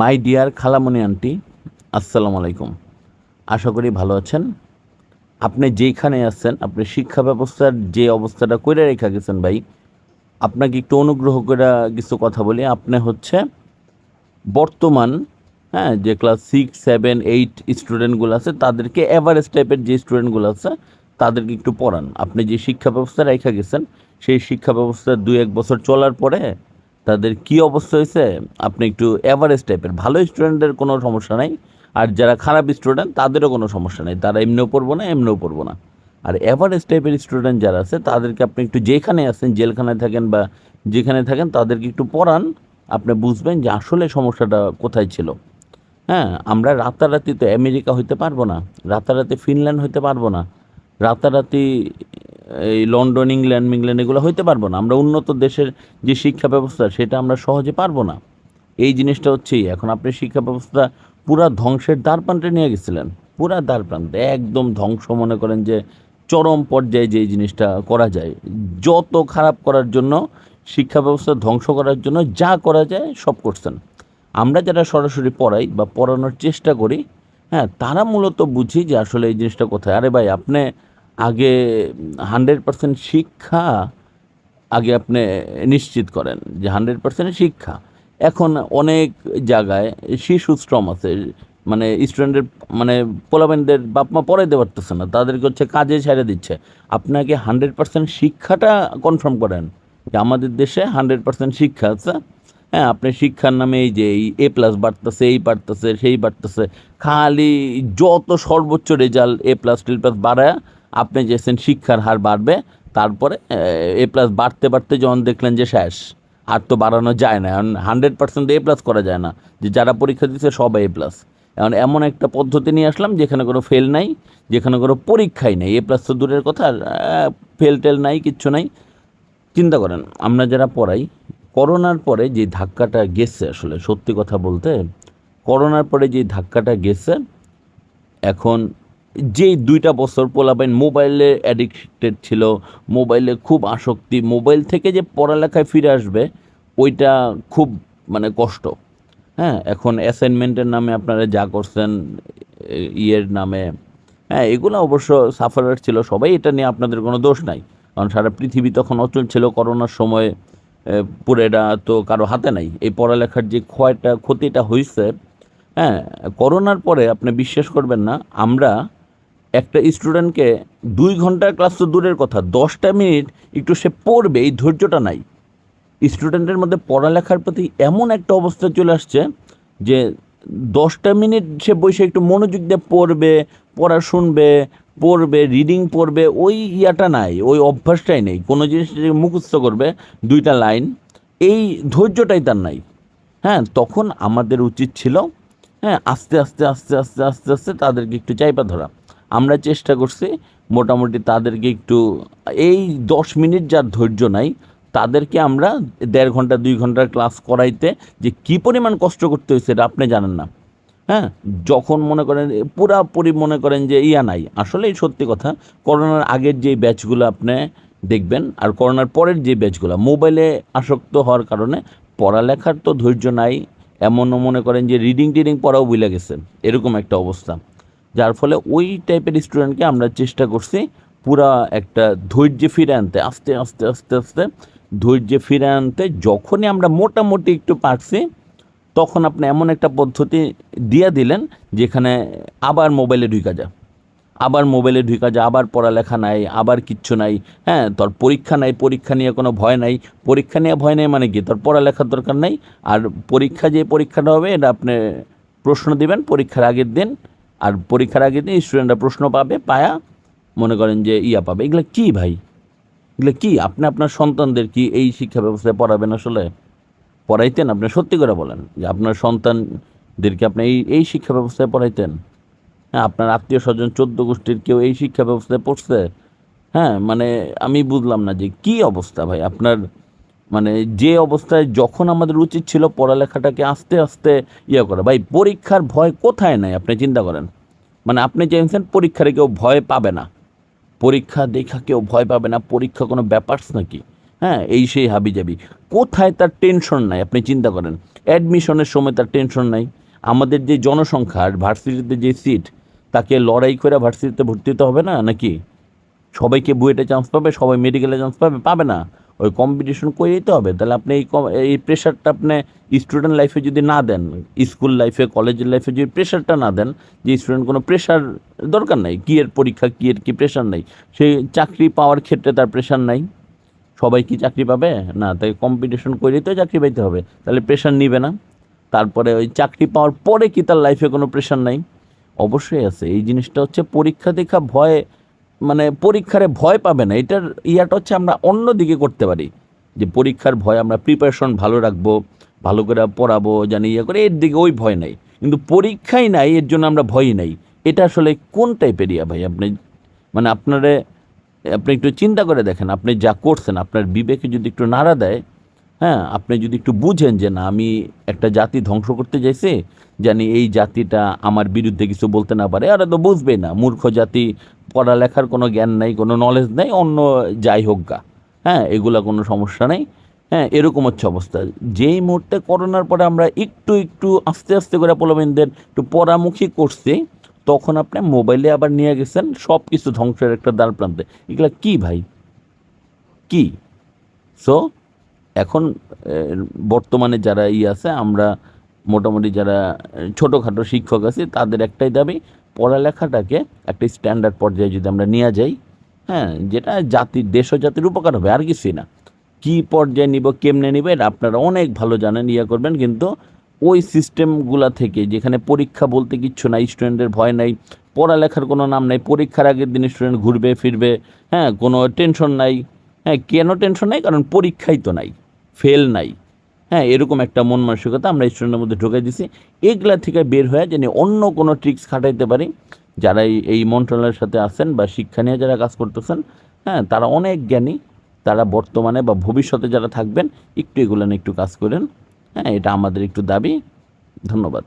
My dear খালামণি aunty, আসসালামু আলাইকুম। আশা করি ভালো আছেন। আপনি যেইখানে আছেন, আপনি শিক্ষা ব্যবস্থার যে অবস্থাটা করে রেখা গেছেন ভাই, আপনাকে একটু অনুগ্রহ করে কিছু কথা বলি। আপনি হচ্ছে বর্তমান হ্যাঁ যে ক্লাস সিক্স সেভেন এইট স্টুডেন্টগুলো আছে, তাদেরকে এভারেজ টাইপের যে স্টুডেন্টগুলো আছে, তাদেরকে একটু পড়ান। আপনি যে শিক্ষা ব্যবস্থা রেখা গেছেন, সেই শিক্ষা ব্যবস্থা দুই এক বছর চলার পরে তাদের কি অবস্থা হয়েছে? আপনি একটু এভারেজ টাইপের ভালো স্টুডেন্টের কোনো সমস্যা নাই। আর যারা খারাপ স্টুডেন্ট তাদেরও কোনো সমস্যা নেই। তারা এমনিও পড়ব না, এমনিও পড়ব না। আর এভারেজ টাইপের স্টুডেন্ট যারা আছে, তাদেরকে আপনি একটু যেখানে আছেন, জেলখানায় থাকেন বা যেখানে থাকেন, তাদেরকে একটু পড়ান। আপনি বুঝবেন যে আসলে সমস্যাটা কোথায় ছিল। হ্যাঁ আমরা রাতারাতি তো আমেরিকা হইতে পারব না। রাতারাতি ফিনল্যান্ড হইতে পারব না। রাতারাতি এই লন্ডন, ইংল্যান্ড ইংল্যান্ড এগুলো হইতে পারব না। আমরা উন্নত দেশের যে শিক্ষা ব্যবস্থা, সেটা আমরা সহজে পারব না। এই জিনিসটা হচ্ছেই এখন আপনি শিক্ষা ব্যবস্থা পুরা ধ্বংসের দ্বার প্রান্তে নিয়ে গেছিলেন। পুরা দ্বার প্রান্তে, একদম ধ্বংস মনে করেন যে চরম পর্যায়ে যে জিনিসটা করা যায়। যত খারাপ করার জন্য, শিক্ষা ব্যবস্থা ধ্বংস করার জন্য যা করা যায়, সব করছেন। আমরা যারা সরাসরি পড়াই বা পড়ানোর চেষ্টা করি হ্যাঁ তারা মূলত বুঝি যে আসলে এই জিনিসটা কোথায়। আরে ভাই, আপনি আগে হান্ড্রেড পার্সেন্ট শিক্ষা আগে আপনি নিশ্চিত করেন যে হান্ড্রেড পার্সেন্ট শিক্ষা। এখন অনেক জায়গায় শিশু শ্রম আছে মানে স্টুডেন্টের মানে পোলাবেনদের বাপ মা পড়াইতে পারতেছে না, তাদেরকে হচ্ছে কাজে ছেড়ে দিচ্ছে। আপনাকে হান্ড্রেড পার্সেন্ট শিক্ষাটা কনফার্ম করেন যে আমাদের দেশে হান্ড্রেড পার্সেন্ট শিক্ষা আছে। হ্যাঁ আপনি শিক্ষার নামে এই যে এই এ প্লাস বাড়তেছে, এই বাড়তেছে, সেই বাড়তেছে, খালি যত সর্বোচ্চ রেজাল্ট এ প্লাস টেল প্লাস বাড়ায় আপনি চেয়েছেন শিক্ষার হার বাড়বে, তারপরে, এ প্লাস বাড়তে বাড়তে যখন দেখলেন যে শেষ, আর তো বাড়ানো যায় না, এখন হান্ড্রেড পার্সেন্ট এ প্লাস করা যায় না, যে যারা পরীক্ষা দিচ্ছে সবাই এ প্লাস এখন এমন একটা পদ্ধতি নিয়ে আসলাম, যেখানে কোনো ফেল নাই, যেখানে কোনো পরীক্ষাই নেই এ প্লাস তো দূরের কথা ফেল টেল নাই, কিচ্ছু নাই। চিন্তা করেন, আমরা যারা পড়াই, করোনার পরে যে ধাক্কাটা গেছে আসলে, সত্যি কথা বলতে, করোনার পরে যে ধাক্কাটা গেছে, এখন যে দুইটা বছর পোলাবেন মোবাইলে অ্যাডিক্টেড ছিল, মোবাইলে খুব আসক্তি, মোবাইল থেকে যে পড়ালেখায় ফিরে আসবে, ওইটা খুব মানে কষ্ট। হ্যাঁ এখন অ্যাসাইনমেন্টের নামে আপনারা যা করছেন ইয়ের নামে হ্যাঁ এগুলো অবশ্য সাফারার ছিল, সবাই এটা নিয়ে আপনাদের কোনো দোষ নাই। কারণ সারা পৃথিবী তখন অচল ছিল করোনার সময় পুরোটা তো কারও হাতে নাই। এই পড়ালেখার যে ক্ষয়টা, ক্ষতিটা হয়েছে হ্যাঁ করোনার পরে আপনি বিশ্বাস করবেন না, আমরা একটা স্টুডেন্টকে দুই ঘণ্টার ক্লাস তো দূরের কথা, দশটা মিনিট একটু সে পড়বে, এই ধৈর্যটা নাই। স্টুডেন্টের মধ্যে পড়ালেখার প্রতি এমন একটা অবস্থা চলে আসছে যে দশটা মিনিট সে বসে একটু মনোযোগ দিয়ে পড়বে, পড়া শুনবে, পড়বে রিডিং পড়বে, ওই ইয়াটা নাই, ওই অভ্যাসটাই নেই। কোনো জিনিস মুখস্থ করবে, দুইটা লাইন, এই ধৈর্যটাই তার নাই। হ্যাঁ তখন আমাদের উচিত ছিল হ্যাঁ আস্তে আস্তে আস্তে আস্তে আস্তে আস্তে তাদেরকে একটু চাইপা ধরা। আমরা চেষ্টা করছি মোটামুটি তাদেরকে একটু, এই দশ মিনিট যার ধৈর্য নাই, তাদেরকে আমরা দেড় ঘণ্টা, দুই ঘণ্টার ক্লাস করাইতে যে কী পরিমাণ কষ্ট করতে হয়েছে এটা আপনি জানেন না। হ্যাঁ? যখন মনে করেন, পুরাপুরি মনে করেন যে ইয়া নাই। আসলেই সত্যি কথা, করোনার আগের যে ব্যাচগুলো আপনি দেখবেন আর করোনার পরের যে ব্যাচগুলো, মোবাইলে আসক্ত হওয়ার কারণে পড়ালেখার তো ধৈর্য নাই, এমনও মনে করেন যে রিডিং টিডিং পড়াও ভুলে গেছে এরকম একটা অবস্থা। যার ফলে ওই টাইপের স্টুডেন্টকে আমরা চেষ্টা করছি পুরা একটা ধৈর্য ফিরে আনতে। আস্তে আস্তে আস্তে আস্তে ধৈর্য ফিরে আনতে যখনই আমরা মোটামুটি একটু পারছি, তখন আপনি এমন একটা পদ্ধতি দিয়ে দিলেন যেখানে আবার মোবাইলে ঢুকা যায়। আবার মোবাইলে ঢুকা যায়, আবার পড়ালেখা নাই, আবার কিচ্ছু নাই হ্যাঁ তোর পরীক্ষা নাই, পরীক্ষা নিয়ে কোনো ভয় নাই। পরীক্ষা নিয়ে ভয় নেই মানে কি? তোর পড়ালেখার দরকার নেই। আর পরীক্ষা যে পরীক্ষাটা হবে, এটা আপনি প্রশ্ন দিবেন, পরীক্ষার আগের দিন আর পরীক্ষার আগে দিন স্টুডেন্টরা প্রশ্ন পাবে, পায়া মনে করেন যে ইয়া পাবে। এগুলো কি ভাই? এগুলো কি? আপনি আপনার সন্তানদের কি এই শিক্ষা ব্যবস্থায় পড়াবেন আসলে? পড়াইতেন আপনি? সত্যি করে বলেন যে আপনার সন্তানদেরকে আপনি এই এই শিক্ষা ব্যবস্থায় পড়াইতেন। হ্যাঁ আপনার আত্মীয় স্বজন চোদ্দ গোষ্ঠীর কেউ এই শিক্ষা ব্যবস্থায় পড়ছে? হ্যাঁ মানে আমি বুঝলাম না যে কি অবস্থা ভাই? আপনার মানে যে অবস্থায় যখন আমাদের উচিত ছিল পড়ালেখাটাকে আস্তে আস্তে ইয়ে করা। ভাই, পরীক্ষার ভয় কোথায় নাই? আপনি চিন্তা করেন। মানে আপনি চেয়েছেন পরীক্ষারে কেউ ভয় পাবে না। পরীক্ষা দেখা কেউ ভয় পাবে না, পরীক্ষা কোনো ব্যাপারস নাকি? হ্যাঁ এই সেই হাবি যাবি কোথায় তার টেনশন নাই? আপনি চিন্তা করেন। অ্যাডমিশনের সময় তার টেনশন নাই। আমাদের যে জনসংখ্যা আর ভার্সিটিতে যে সিট, তাকে লড়াই করে ভার্সিটিতে ভর্তি হতে হবে না নাকি? সবাইকে বুয়েটে চান্স পাবে, সবাই মেডিকেলে চান্স পাবে পাবে না। ওই কম্পিটিশন করে তো হবে। তাহলে আপনি এই এই প্রেশারটা আপনি স্টুডেন্ট লাইফে যদি না দেন স্কুল লাইফে কলেজের লাইফে যদি প্রেশারটা না দেন, যে স্টুডেন্ট কোনো প্রেশার দরকার নাই, কি এর পরীক্ষা, কি এর কি প্রেশার নাই সেই চাকরি পাওয়ার ক্ষেত্রে তার প্রেশার নাই। সবাই কি চাকরি পাবে? না, তাই কম্পিটিশন করে তো চাকরি পাইতে হবে। তাহলে প্রেশার নিবে না। তারপরে ওই চাকরি পাওয়ার পরে কি তার লাইফে কোনো প্রেশার নাই? অবশ্যই আছে। এই জিনিসটা হচ্ছে পরীক্ষা দেখা ভয় মানে পরীক্ষারে ভয় পাবে না। এটার ইয়াটা হচ্ছে আমরা অন্য দিকে করতে পারি। যে পরীক্ষার ভয় আমরা প্রিপারেশন ভালো রাখব, ভালো করে পড়াবো, জানি ইয়ে করে, এর দিকে ওই ভয় নাই। কিন্তু পরীক্ষাই নাই, এর জন্য আমরা ভয়ই নাই। এটা আসলে কোন টাইপের ইয়া ভাই? আপনি মানে আপনারে, আপনি একটু চিন্তা করে দেখেন, আপনি যা করছেন, আপনার বিবেকে যদি একটু নাড়া দেয় হ্যাঁ আপনি যদি একটু বুঝেন যে না, আমি একটা জাতি ধ্বংস করতে চাইছি জানি এই জাতিটা আমার বিরুদ্ধে কিছু বলতে না পারে ওরা তো বুঝবে না। মূর্খ জাতি, পড়ালেখার কোনো জ্ঞান নাই, কোনো নলেজ নেই, অন্য যাই হোক গা। হ্যাঁ এগুলা কোনো সমস্যা নেই। হ্যাঁ এরকম হচ্ছে অবস্থা। যেই মুহূর্তে করোনার পরে আমরা একটু একটু আস্তে আস্তে করে পোলাবেনদের একটু পরামুখী করছি, তখন আপনি মোবাইলে আবার নিয়ে গেছেন সব কিছু ধ্বংসের একটা দ্বার প্রান্তে। এগুলা কি ভাই? কি? সো এখন বর্তমানে যারা ই আছে, আমরা মোটামুটি যারা ছোটোখাটো শিক্ষক আছি, তাদের একটাই দাবি, পড়ালেখাটাকে একটা স্ট্যান্ডার্ড পর্যায়ে যদি আমরা নিয়ে যাই হ্যাঁ যেটা জাতির দেশ ও জাতির উপকার হবে, আর কিছুই না। কী পর্যায়ে নিব, কেমনে নিব, এটা আপনারা অনেক ভালো জানেন ইয়ে করবেন, কিন্তু ওই সিস্টেমগুলা থেকে, যেখানে পরীক্ষা বলতে কিচ্ছু নাই স্টুডেন্টের ভয় নাই, পড়ালেখার কোনো নাম নাই, পরীক্ষার আগের দিন স্টুডেন্ট ঘুরবে, ফিরবে হ্যাঁ কোনো টেনশন নাই হ্যাঁ কেন টেনশন নাই, কারণ পরীক্ষাই তো নাই। ফেল নাই। হ্যাঁ এরকম একটা মন মানসিকতা আমরা স্টুডেন্টের মধ্যে ঢোকাই দিছি। এগুলা থেকে বের হয়ে যেন অন্য কোনো ট্রিক্স খাটাইতে পারি। যারা এই- মন্ত্রণালয়ের সাথে আছেন বা শিক্ষা নিয়ে যারা কাজ করতেছেন হ্যাঁ তারা অনেক জ্ঞানী। তারা বর্তমানে বা ভবিষ্যতে যারা থাকবেন, একটু এগুলো একটু কাজ করেন। হ্যাঁ এটা আমাদের একটু দাবি। ধন্যবাদ।